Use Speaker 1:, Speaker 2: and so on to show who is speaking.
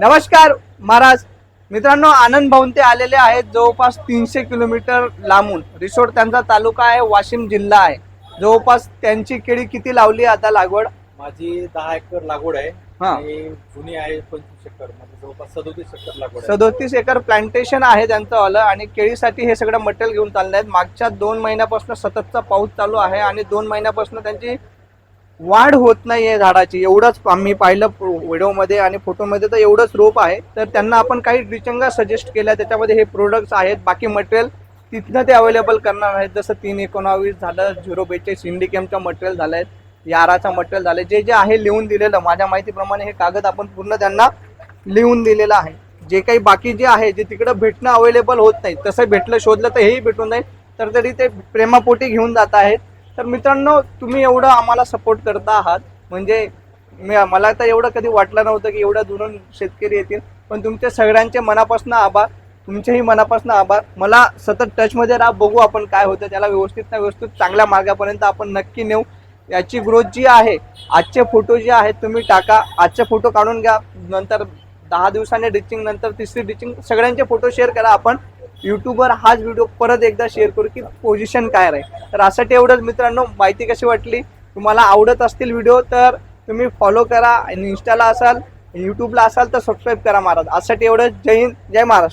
Speaker 1: नमस्कार महाराज. मित्रांनो आनंद भाऊन ते आलेले आहेत जवळपास तीनशे किलोमीटर लांबून. रिसोड त्यांचा तालुका आहे वाशिम जिल्हा आहे. जवळपास त्यांची केळी किती लावली आता लागवड?
Speaker 2: माझी दहा एकर लागवड आहे.
Speaker 1: हा.
Speaker 2: आणि जुनी आहे पंचवीस एकर. म्हणजे जवळपास सदोतीस एकर लागवड आहे.
Speaker 1: सदोतीस एकर प्लांटेशन आहे त्यांचं आलं आणि केळीसाठी हे सगळं मटेरियल घेऊन चालले आहेत. मागच्या दोन महिन्यापासून सततचा पाऊस चालू आहे आणि दोन महिन्यापासून त्यांची वाढ होत नाही आहे झाडाची. एवढंच आम्ही पाहिलं व्हिडिओमध्ये आणि फोटोमध्ये तर एवढंच रोप आहे. तर त्यांना आपण काही रिचंगा सजेस्ट केल्या. त्याच्यामध्ये हे प्रोडक्ट्स आहेत. बाकी मटेरियल तिथनं ते अवेलेबल करणार आहेत. जसं तीन एकोणावीस झालं झिरो बेचाळीस इंडिकेमचं मटेरियल झालं आहे याराचं मटेरियल झालं जे जे आहे लिहून दिलेलं माझ्या माहितीप्रमाणे हे कागद आपण पूर्ण त्यांना लिहून दिलेलं आहे. जे काही बाकी जे आहे जे तिकडं भेटणं अवेलेबल होत नाही तसं भेटलं शोधलं तर हेही भेटून जाईल. तर तरी ते प्रेमापोटी घेऊन जात आहेत. तर मित्रांनो तुम्ही एवढं आम्हाला सपोर्ट करता आहात. म्हणजे मी मला तर एवढं कधी वाटलं नव्हतं की एवढ्या दुरून शेतकरी येतील. पण तुमच्या सगळ्यांचे मनापासून आभार. तुमचेही मनापासून आभार. मला सतत टचमध्ये राहा. बघू आपण काय होतं. त्याला व्यवस्थित ना व्यवस्थित चांगल्या मार्गापर्यंत आपण नक्की नेऊ. याची ग्रोथ जी आहे आजचे फोटो जे आहेत तुम्ही टाका. आजचे फोटो काढून घ्या. नंतर दहा दिवसांनी डिचिंग नंतर तिसरी डिचिंग सगळ्यांचे फोटो शेअर करा आपण. युट्यूबवर हाच व्हिडिओ परत एकदा शेअर करू की पोझिशन काय राहील. तर असं एवढंच मित्रांनो माहिती कशी वाटली? तुम्हाला आवडत असतील व्हिडिओ तर तुम्ही फॉलो करा. आणि इन्स्टाला असाल युट्यूबला असाल तर सबस्क्राईब करा महाराज. असं एवढं जय हिंद जय महाराष्ट्र.